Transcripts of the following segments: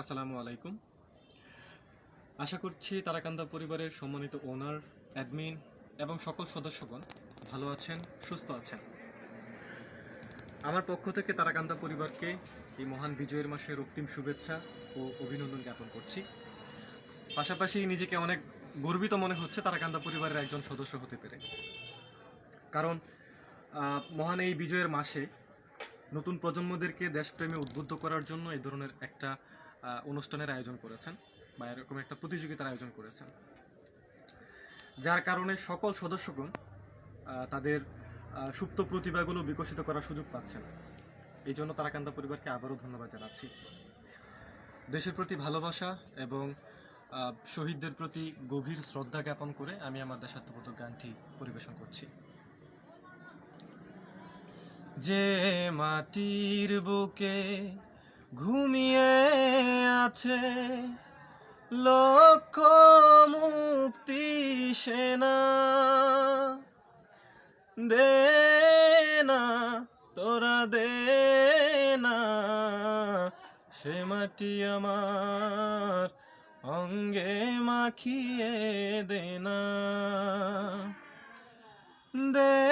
আসসালামু আলাইকুম। আশা করছি তারাকান্দা পরিবারের সম্মানিত ওনার, অ্যাডমিন এবং সকল সদস্যগণ ভালো আছেন, সুস্থ আছেন। আমার পক্ষ থেকে তারাকান্দা পরিবারকে এই মহান বিজয়ের মাসে রক্তিম শুভেচ্ছা ও অভিনন্দন জ্ঞাপন করছি। পাশাপাশি নিজেকে অনেক গর্বিত মনে হচ্ছে তারাকান্দা পরিবারের একজন সদস্য হতে পেরে। কারণ মহান এই বিজয়ের মাসে নতুন প্রজন্মদেরকে দেশপ্রেমে উদ্বুদ্ধ করার জন্য এই ধরনের একটা অনুষ্ঠানের আয়োজন করেছেন বা এরকম একটা প্রতিযোগিতার আয়োজন করেছেন। যার কারণে সকল সদস্যগণ তাদের সুপ্ত প্রতিভাগুলো বিকশিত করার সুযোগ পাচ্ছেন। এই জন্য তারাকান্দা পরিবারকে আবারও ধন্যবাদ জানাচ্ছি। দেশের প্রতি ভালোবাসা এবং শহীদদের প্রতি গভীর শ্রদ্ধা জ্ঞাপন করে আমি আমার দেশাত্মবোধক গানটি পরিবেশন করছি। যে মাটির বুকে ঘুমিয়ে আছে। লক্ষ মুক্তি সেনা। দে না, তোরা দে না। সে মাটি আমার অঙ্গে মাখিয়ে দে না। দে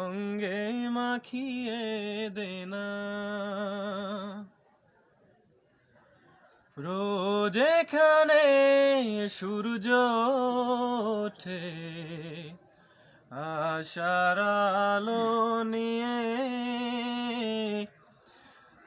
অঙ্গে মাখিয়ে দে না। রোজ এখানে সূর্য ওঠে, আশার আলো নিয়ে।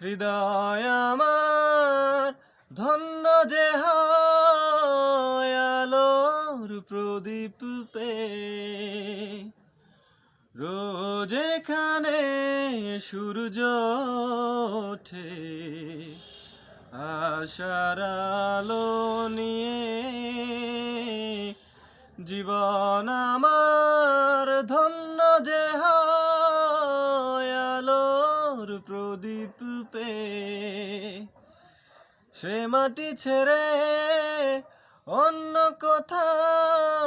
হৃদয় আমার ধন্য যে আলোর প্রদীপ পে। রোজ এখানে সূর্য ওঠে, আশার আলো নিয়ে জীবন আমার ধন্য যে আলোর প্রদীপ পে সে মাটি ছেড়ে অন্য কোথাও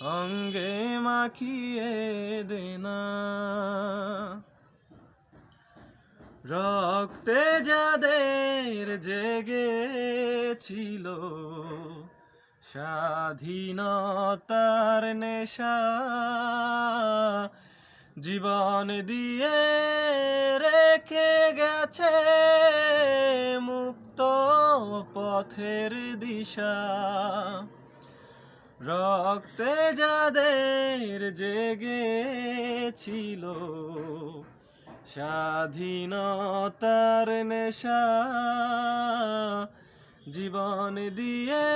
অঙ্গে মাখিয়ে দে না রক্তে যাদের জেগেছিল স্বাধীনতার নেশা জীবন দিয়ে রেখে গেছে মুক্ত পথের দিশা। রক্তে যাদের জেগে জেগেছিল স্বাধীনতার নেশা, জীবন দিয়ে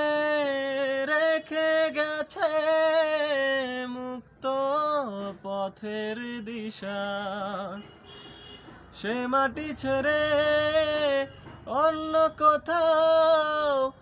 রেখে গেছে মুক্ত পথের দিশা। সে মাটি ছেড়ে অন্য কোথাও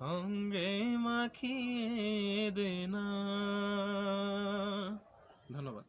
অঙ্গে মাখিয়ে দেনা। ধন্যবাদ।